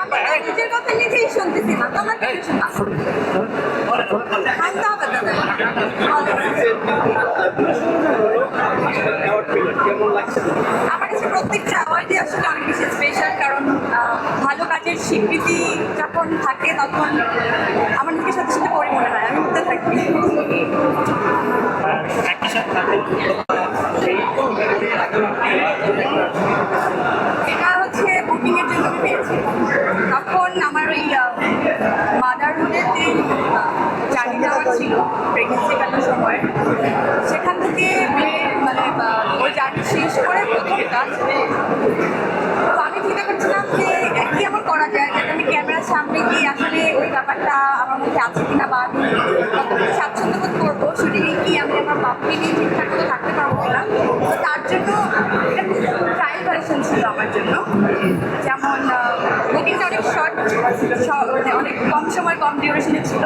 আমি নিজের কথা নিজেই শুনতেছি না। তোমার কিছু শোনা আনতে হবে আমার কাছে প্রত্যেকটা অ্যাওয়ার্ডই আসলে অনেক বেশি স্পেশাল কারণ ভালো কাজের স্বীকৃতি যখন থাকে তখন আমার নিজের সাথে সাথে পরি মনে হয়। আমি উঠতে থাকি। এটা হচ্ছে বুকিং এর জন্য আমি পেয়েছি। ছিল প্রেগনেন্সিকালীন সময়। সেখান থেকে বের- মানে ওই জার্নি শেষ করে প্রথম কাজ তো আমি চিন্তা করছিলাম যে কি এমন করা যায় যাতে আমি ক্যামেরার সামনে গিয়ে আসলে ওই ব্যাপারটা আমার মধ্যে আছে কিনা বা আমি স্বাচ্ছন্দ্য বোধ করব শুটিংয়ে কি আমি আমার বাপকে নিয়ে ঠিকঠাক মতো থাকতে পারব কিনা। তো তার জন্য এটা ছিল আমার জন্য। যেমন বুকিংটা অনেক শর্ট মানে অনেক কম সময় কম ডিউরেশনে ছিল।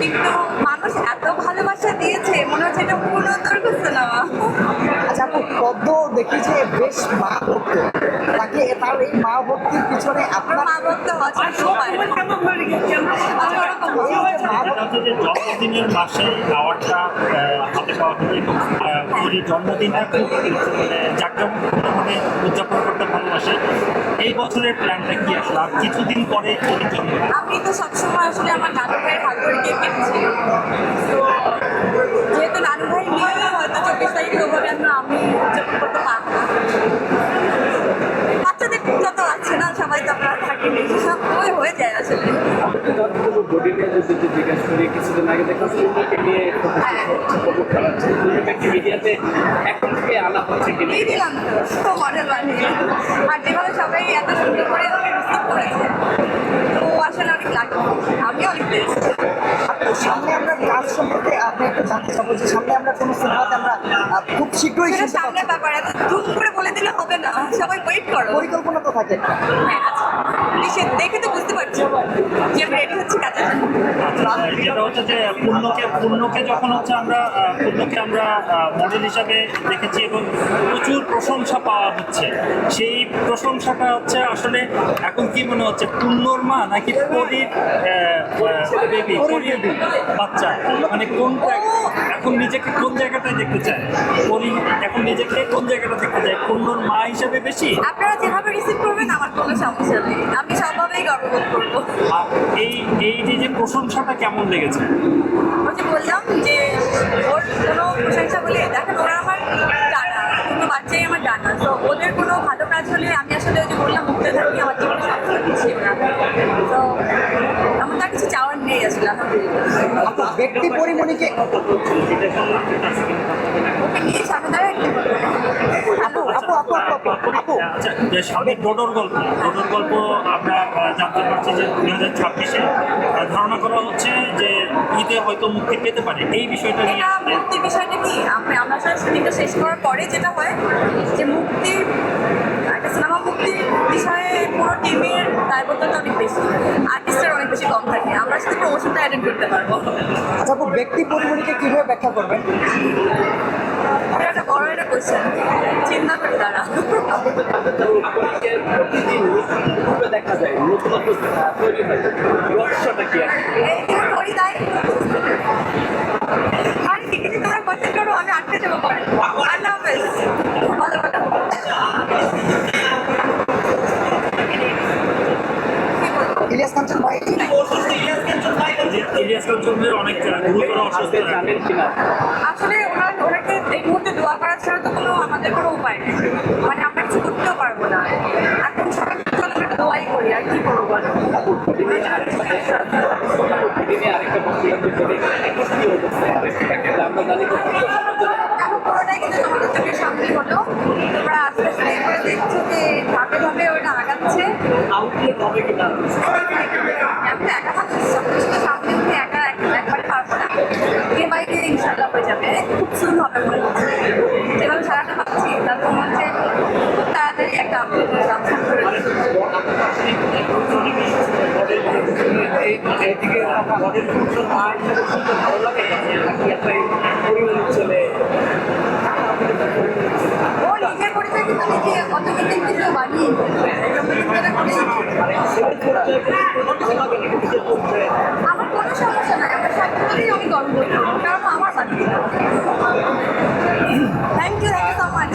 কিন্তু মানুষ এত ভালোবাসা দিয়েছে মনে হচ্ছে এটা পুরো দৈর্ঘ্য সিনেমা আচ্ছা আপু পদ্ম দেখি যে বেশ মা ভক্ত তাকে তার এই মা ভক্তির পিছনে আপনার মা সময়। আচ্ছা ওরকম মা হচ্ছে জন্মদিনের মাসে অ্যাওয়ার্ডটা হাতে পাওয়া ওই জন্মদিনটা খুব মানে উদযাপন করতে ভালোবাসে। এই বছরের প্ল্যানটা কি আসলে? আর কিছুদিন পরে আমি তো সবসময় আসলে আমার নানু ভাইয়ের হাত ধরে কেক যেহেতু নানু ভাই নিয়ে হয়তো চব্বিশ তারিখে ওভাবে আমরা, আমি উদযাপন করতে পারব না। বাচ্চাদের যত আছে না, সবাই তো আমরা সব ওই হয়ে যায় আসলে। কিছুদিন আগে দেখলাম সুন্দরকে নিয়ে খবর করাচ্ছে সুন্দরকে মিডিয়াতে এখন থেকে আনা হচ্ছে কি দিয়ে দিলাম তো মডেল বানিয়ে। আর যেভাবে সবাই এত সুন্দর করে আমাকে রিসিভ করেছে তো আসলে অনেক লাগে আমি অনেক সামনে আমরা কাজ সম্পর্কে আপনি একটু জানতে চাবো যে সামনে আমরা কোনো সিনেমাতে আমরা খুব শীঘ্রই সামনের ব্যাপার এত ধুম করে বলে দিলে হবে না। সবাই ওয়েট করো। পরিকল্পনা তো থাকে। হ্যাঁ সে দেখে তো বুঝতে পারছি যে আমি রেডি হচ্ছি কাজের আচ্ছা, যেটা হচ্ছে যে পূর্ণকে পূর্ণকে যখন হচ্ছে আমরা পূর্ণকে আমরা মডেল হিসাবে দেখেছি এবং প্রচুর প্রশংসা পাওয়া হচ্ছে সেই প্রশংসাটা হচ্ছে আসলে এখন কি মনে হচ্ছে পূর্ণর মা নাকি পরির বেবি পরির বাচ্চা? মানে কোনটা এখন নিজেকে কোন জায়গাটায় দেখতে চায়? পরি এখন নিজেকে কোন জায়গাটা দেখতে চায়? পূর্ণর মা হিসেবে বেশি? আপনারা যেভাবে রিসিভ করবেন আমার কোনো সমস্যা নেই। আমি সবভাবেই গর্ববোধ করব। আর এই এই যে যে প্রশংসাটা কেমন লেগেছে? ওই যে বললাম যে ওর কোনো প্রশংসা বলে দেখেন ওরা আমার ডানা কোনো বাচ্চাই আমার ডানা। তো ওদের কোনো ভালো কাজ হলে আমি আসলে ওই যে বললাম মুক্তে থাকি আমার জীবনে সবসময় ওরা তো আমার তার কিছু চাওয়ার নেই আসলে আলহামদুলিল্লাহ। ব্যক্তি পরিমণিকে ওকে নিয়ে সামনে দাঁড়ায় কি বলব? আপু আপু আপু আপু আপু আপু আচ্ছা যে সামনে ডোডোর গল্প ডোডোর গল্প আমরা জানতে পারছি যে দুই হাজার ছাব্বিশে ধারণা করা হচ্ছে যে ঈদে হয়তো মুক্তি পেতে পারে। এই বিষয়টা নিয়ে এটা আসলে বিষয়টা কি? আমরা আমরা আসলে শুটিংটা শেষ করার পরে যেটা হয় যে মুক্তির একটা সিনেমা মুক্তির বিষয়ে পুরো টিমের দায়বদ্ধতা অনেক বেশি। আর্টিস্টের অনেক বেশি কম থাকে। আমরা শুধু প্রমোশনটা অ্যাটেন্ড করতে পারব। আচ্ছা ব্যক্তি পরিমণিকে কীভাবে ব্যাখ্যা করবেন? এটা একটা বড় একটা কোয়েশ্চেন চিন্তা করে দাঁড়া। দেখা যায় নতুনত্ব তৈরি হয় রহস্যটা কি আছে এই তুমি করি তাই? আর কি কিছু তোমরা কোয়েশ্চেন করো আমি আটকে যাব পরে। আল্লাহ হাফেজ। ভালো কথা। ইলিয়াস কাঞ্চন ভাই? যে ইলিয়াস কাঞ্চনের অনেক গুরুতর আপনি অসুস্থতা জানেন কিনা আসলে ওনার ওনাকে এই মুহূর্তে দোয়া করা ছাড়া তো কোনো আমাদের কোনো উপায় নেই। মানে আমরা কিছু করতেও পারব না। এখন সবাই চলো, আমরা দোয়াই করি। আর কি করব বলো? এখন পুরোটাই কিন্তু তোমাদের হলো তোমরা আস্তে আস্তে করে দেখছ যে ধাপে ধাপে ওটা আগাচ্ছে। আউটলেট হবে কিনা বাই ইনশাল্লাহ হয়ে যাবে। খুব সুন হবে মনে হচ্ছে। যেভাবে সারাটা পাচ্ছি তার মনে হচ্ছে খুব তাড়াতাড়ি একটা আপডেট এইদিকে ভালো লাগে নাকি একটা পরিমাণ চলে ও নিজের পরিচয় কিন্তু নিজে অটোমেটিক কিছু বানিয়ে নিয়েছে। এরকম কিন্তু এটা করেই। পরিচয় ভালো লাগে নাকি নিজের পরিচয় আমার কোনো সমস্যা নাই, আমার সবগুলোতেই আমি গর্ব করি কারণ আমার বাচ্চা thank you thank you so much